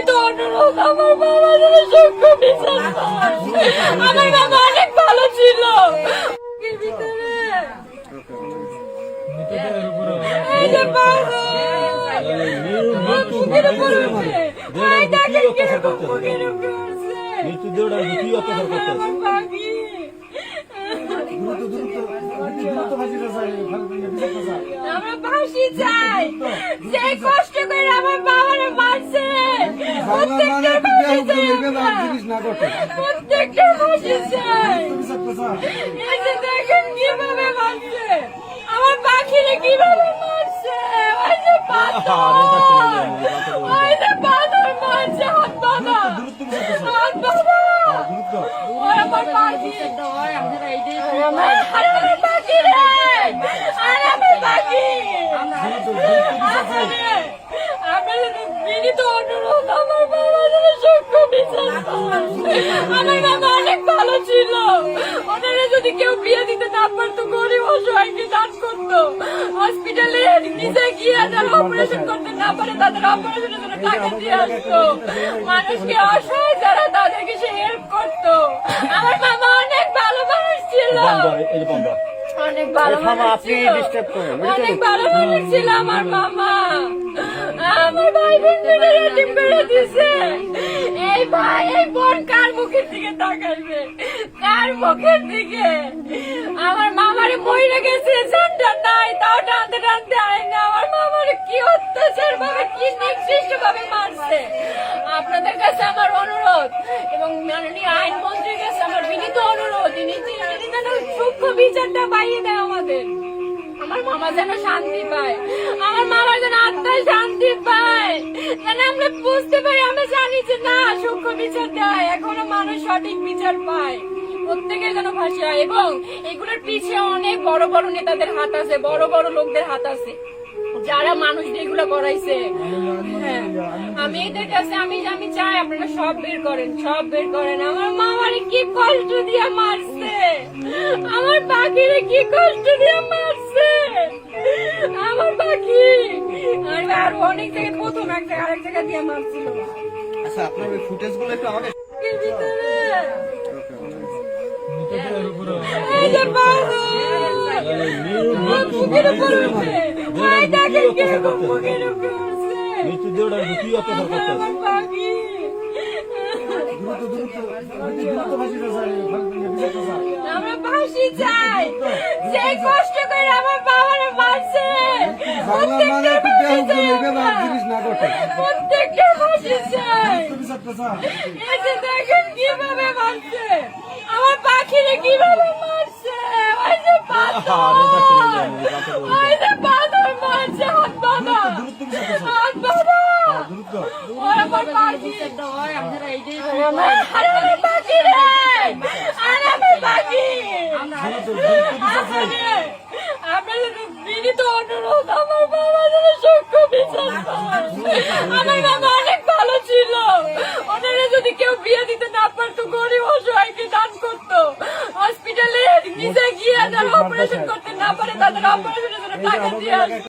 বিনীত অনুরোধ, আমার বাবা যেন সূক্ষ্ম বিচার। আমার বাবা অনেক ভালো ছিল। আমার ফাঁসি চাই। যে কষ্ট আমার। পাখিরে কীভাবে মারছে। ওই যে পাথর। ওই যে পাথর মারছে হাত বাঁধা। হাত বাঁধা। ওই আমার পাখি। আমার হাতের পাখি আর আমার পাখি। নিজে গিয়ে যারা অপারেশন করতে না পারে তাদের অপারেশনের জন্য টাকা দিয়ে আসতো। মানুষকে অসহায় যারা তাদেরকে সে হেল্প করতো। আমার মামা অনেক ভালো মানুষ ছিল। অনেক ভালো মানুষ ছিল। অনেক ভালো মানুষ ছিল আমার মামা। আমার ভাই বোন রেটিং করে দিছে এই ভাই এই বোন কার মুখের দিকে তাকাইবে? কার মুখের দিকে? আমার মামারে গেছে জানটা নাই, তাও টানতে টানতে আয় না। আমার মামারে কি অত্যাচার ভাবে কি নির্দিষ্ট আপনাদের কাছে আমার অনুরোধ, এবং মাননীয় আইনমন্ত্রীর কাছে আমার বিনীত অনুরোধ, ইনি যেন সূক্ষ্ম বিচারটা পাইয়ে দেয় আমাদের। আমার মামা যেন শান্তি পায়, আমার মামার যেন আত্মায় শান্তি পায়। যেন আমরা বুঝতে পারি, আমরা জানি যে না, সূক্ষ্ম বিচার দেয়, এখনও মানুষ সঠিক বিচার পায়। প্রত্যেকের যেন ফাঁসি হয় এবং এগুলোর পিছে অনেক বড় বড় নেতাদের হাত আছে বড় বড় লোকদের হাত আছে। যারা মানুষ এগুলো করাইছে। হ্যাঁ আমি এদের কাছে আমি আমি চাই আপনারা সব বের করেন সব বের করেন। আমার মামারে কি কষ্ট দিয়ে মারছে? আমার পাখিরে কি কষ্ট দিয়ে মারছে? আমার পাখি আর আর অনেক জায়গায় প্রথম এক জায়গায় আরেক জায়গা দিয়ে মারছিল। আচ্ছা আপনার ওই ফুটেজগুলো একটু আমাকে ভিতরে উঠছে। মৃত্যুদেহটা কি অত্যাচার করতে আমার ফাঁসি চাই। যে কষ্ট করে আমার বাবারে মারছে প্রত্যেকটা ফাঁসি চাই দেখেন কীভাবে মারছে। আমার পাখিরে কীভাবে মারছে? ওই যে পাথর! ওই যে পাথর মারছে হাত বাঁধা হাত বাঁধা ওই আমার পাখি। আমার পাখি রে! আর আমার পাখি আপনারা অপারেশন করতে না পারে তাদের অপারেশনের জন্য টাকা দিয়ে